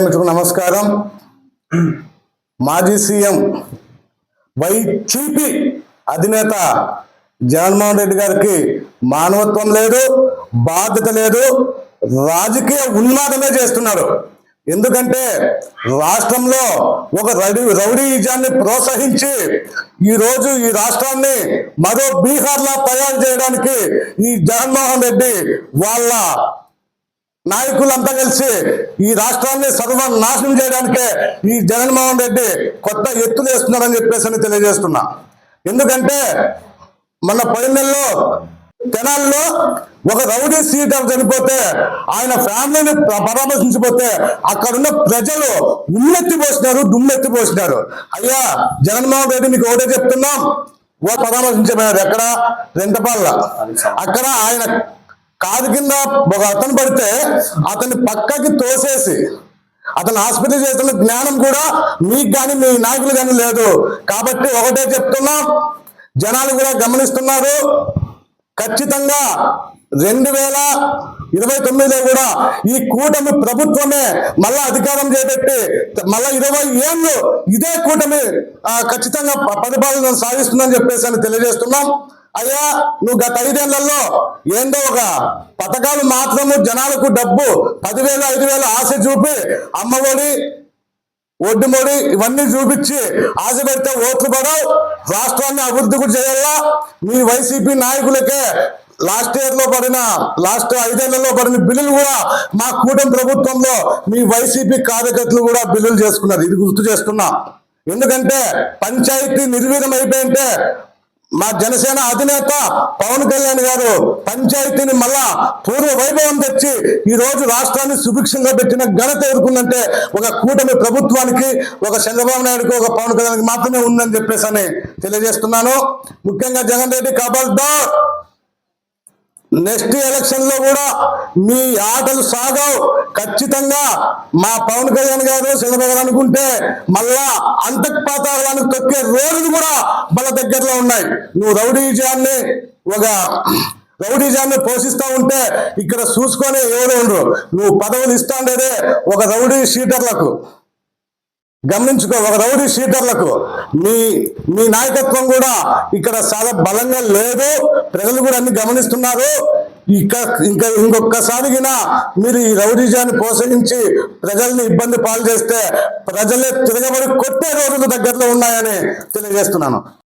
నమస్కారం. మాజీ CM YCP అధినేత జగన్మోహన్ రెడ్డి గారికి మానవత్వం లేదు బాధ్యత లేదు రాజకీయ ఉన్మాదమే చేస్తున్నారు. ఎందుకంటే రాష్ట్రంలో ఒక రౌడీ రౌడీజాన్ని ప్రోత్సహించి ఈ రోజు ఈ రాష్ట్రాన్ని మరో బీహార్లా తయారు చేయడానికి ఈ జగన్మోహన్ రెడ్డి వాళ్ళ నాయకులంతా కలిసి ఈ రాష్ట్రాన్ని సర్వనాశనం చేయడానికే ఈ జగన్మోహన్ రెడ్డి కొత్త ఎత్తులు వేస్తున్నారని చెప్పేసి అని తెలియజేస్తున్నా. ఎందుకంటే మన పది నెలలో తెనాల్లో ఒక రౌడీ సీటర్ చనిపోతే ఆయన ఫ్యామిలీని పరామర్శించిపోతే అక్కడున్న ప్రజలు ఉమ్మెత్తి పోసినారు అయ్యా జగన్మోహన్ రెడ్డి మీకు ఒకటే చెప్తున్నాం. ఓ పరామర్శించబోయారు. ఎక్కడ? రెంటపాళ్ళ అక్కడ ఆయన కాదు కింద ఒక అతను పడితే అతన్ని పక్కకి తోసేసి అతను ఆసుపత్రి చేస్తున్న జ్ఞానం కూడా మీకు కానీ మీ నాయకులు కానీ లేదు. కాబట్టి ఒకటే చెప్తున్నాం జనాలు కూడా గమనిస్తున్నారు. ఖచ్చితంగా రెండు వేల ఇరవై తొమ్మిదిలో కూడా ఈ కూటమి ప్రభుత్వమే మళ్ళా అధికారం చేపట్టి మళ్ళా ఇరవై ఏళ్ళు ఇదే కూటమి ఖచ్చితంగా ప- పరిపాలన సాగిస్తుందని చెప్పేసి అని తెలియజేస్తున్నాం. అయ్యా నువ్వు గత ఐదేళ్ళలో ఏందో ఒక పథకాలు మాత్రము జనాలకు డబ్బు పదివేలు ఐదు వేలు ఆశ చూపి అమ్మఒడి ఒడ్డుమొడి ఇవన్నీ చూపించి ఆశ పెడితే ఓట్లు పడవు. రాష్ట్రాన్ని అభివృద్ధి కూడా చేయాలా? మీ వైసీపీ నాయకులకే లాస్ట్ ఇయర్లో పడిన లాస్ట్ ఐదేళ్ళలో పడిన బిల్లులు కూడా మా కూటమి ప్రభుత్వంలో మీ వైసీపీ కార్యకర్తలు కూడా బిల్లులు చేసుకున్నారు. ఇది గుర్తు చేస్తున్నా. ఎందుకంటే పంచాయతీ నిర్వీర్యం అయిపోయింటే మా జనసేన అధినేత పవన్ కళ్యాణ్ గారు పంచాయతీని మళ్ళా పూర్వ వైభవం తెచ్చి ఈ రోజు రాష్ట్రాన్ని సుభిక్షంగా పెట్టిన ఘనత ఎదుర్కొందంటే ఒక కూటమి ప్రభుత్వానికి ఒక చంద్రబాబు నాయుడుకి ఒక పవన్ కళ్యాణ్కి మాత్రమే ఉందని చెప్పేసి అని తెలియజేస్తున్నాను. ముఖ్యంగా జగన్ రెడ్డి కబల్దార్! నెక్స్ట్ ఎలక్షన్లో కూడా మీ ఆటలు సాగవు. ఖచ్చితంగా మా పవన్ కళ్యాణ్ గారు చంద్రబాబు గారు అనుకుంటే మళ్ళా అంతఃపాతాలను తొక్కే రోజులు కూడా మన దగ్గరలో ఉన్నాయి. నువ్వు రౌడీజాన్ని ఒక రౌడీజాన్ని పోషిస్తా ఉంటే ఇక్కడ చూసుకొని ఎవరు ఉండరు. నువ్వు పదవులు ఇస్తా ఉండేదే ఒక రౌడీ షీటర్లకు. గమనించుకో ఒక రౌడీ షీటర్లకు. మీ మీ నాయకత్వం కూడా ఇక్కడ చాలా బలంగా లేదు. ప్రజలు కూడా అన్ని గమనిస్తున్నారు. ఇంకా ఇంకా ఇంకొకసారిగా మీరు ఈ రౌడీజాన్ని ప్రోత్సహించి ప్రజల్ని ఇబ్బంది పాలు చేస్తే ప్రజలే తిరగబడి కొట్టే రోజులు దగ్గరలో ఉన్నాయని తెలియజేస్తున్నాను.